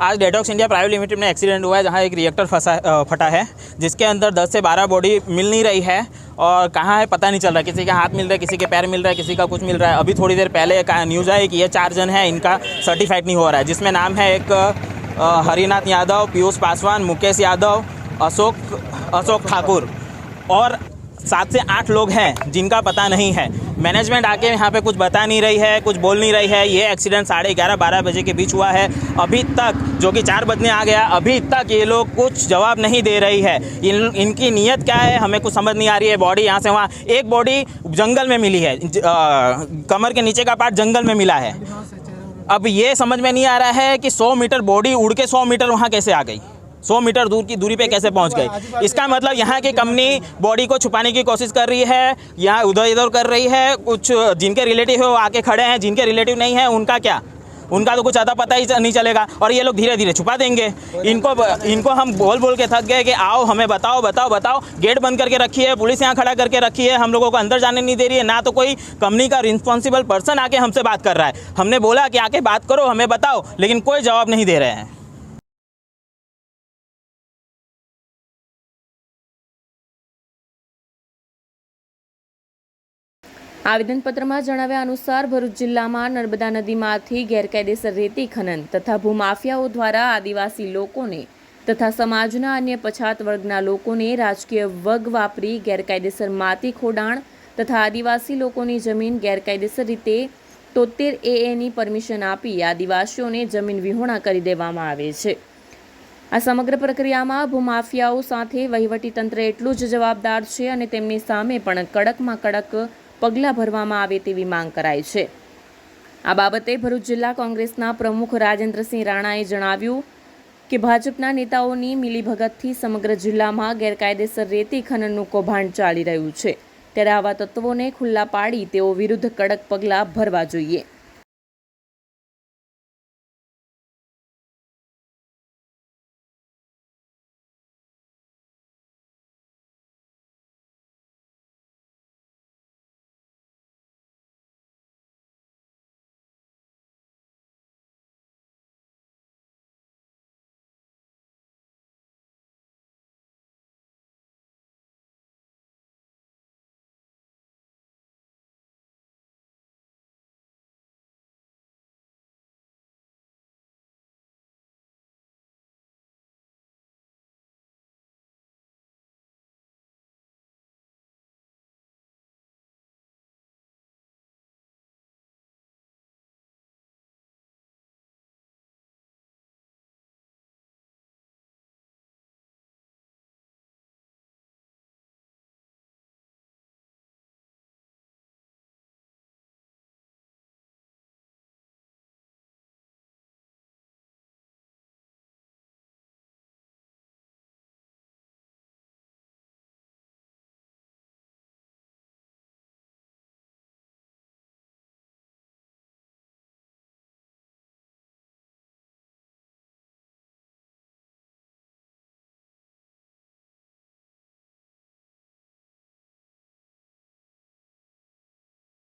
आज Detox India private limited में accident हुआ है, जहाँ एक रिएक्टर फंसा फटा है, जिसके अंदर 10 से 12 बॉडी मिल नहीं रही है और कहाँ है पता नहीं चल रहा, किसी का हाथ मिल रहा है किसी के पैर मिल रहा है किसी का कुछ मिल रहा है। अभी थोड़ी देर पहले न्यूज़ आई कि ये चार जन है, इनका सर्टिफाइड नहीं हो रहा है, जिसमें नाम है एक हरिनाथ यादव, पीयूष पासवान, मुकेश यादव, अशोक अशोक ठाकुर। और सात से आठ लोग हैं जिनका पता नहीं है। मैनेजमेंट आके यहाँ पे कुछ बता नहीं रही है कुछ बोल नहीं रही है। ये एक्सीडेंट साढ़े ग्यारह बारह बजे के बीच हुआ है। अभी तक जो कि चार बजने आ गया अभी तक ये लोग कुछ जवाब नहीं दे रही है। इन इनकी नीयत क्या है हमें कुछ समझ नहीं आ रही है। बॉडी यहाँ से वहाँ एक बॉडी जंगल में मिली है। ज- अ, कमर के नीचे का पार्ट जंगल में मिला है। अब ये समझ में नहीं आ रहा है कि सौ मीटर बॉडी उड़ के सौ मीटर वहाँ कैसे आ गई। 100 मीटर दूर की दूरी पे कैसे पहुँच गई इसका मतलब यहाँ की कंपनी बॉडी को छुपाने की कोशिश कर रही है, यहाँ उधर इधर कर रही है, कुछ जिनके रिलेटिव है वो आके खड़े हैं, जिनके रिलेटिव नहीं है, उनका क्या? उनका तो कुछ अता पता ही नहीं चलेगा, और ये लोग धीरे धीरे छुपा देंगे। इनको इनको हम बोल बोल के थक गए कि आओ, हमें बताओ बताओ बताओ। गेट बंद करके रखी है, पुलिस यहाँ खड़ा करके रखी है, हम लोगों को अंदर जाने नहीं दे रही है, ना तो कोई कंपनी का रिस्पॉन्सिबल पर्सन आके हमसे बात कर रहा है। हमने बोला कि आके बात करो, हमें बताओ, लेकिन कोई जवाब नहीं दे रहे हैं। આવેદનપત્રમાં જણાવ્યા અનુસાર ભરૂચ જિલ્લામાં નર્મદા નદીમાંથી ગેરકાયદેસર રેતી, ખનન તથા ભૂમાફિયાઓ દ્વારા આદિવાસી લોકોને તથા સમાજના અન્ય પછાત વર્ગના લોકોને રાજકીય વગ વાપરી ગેરકાયદેસર માટી ખોડાણ તથા આદિવાસી લોકોની જમીન ગેરકાયદેસર રીતે તોતેર એએની પરમિશન આપી આદિવાસીઓને જમીન વિહોણા કરી દેવામાં આવે છે. આ સમગ્ર પ્રક્રિયામાં ભૂમાફિયાઓ સાથે વહીવટીતંત્ર એટલું જ જવાબદાર છે અને તેમની સામે પણ કડકમાં કડક પગલાં ભરવામાં આવે તેવી માંગ કરાઈ છે. આ બાબતે ભરૂચ જિલ્લા કોંગ્રેસના પ્રમુખ રાજેન્દ્રસિંહ રાણાએ જણાવ્યું કે ભાજપના નેતાઓની મિલીભગતથી સમગ્ર જિલ્લામાં ગેરકાયદેસર રેતી ખનનનું કૌભાંડ ચાલી રહ્યું છે. ત્યારે આવા તત્વોને ખુલ્લા પાડી તેઓ વિરુદ્ધ કડક પગલાં ભરવા જોઈએ.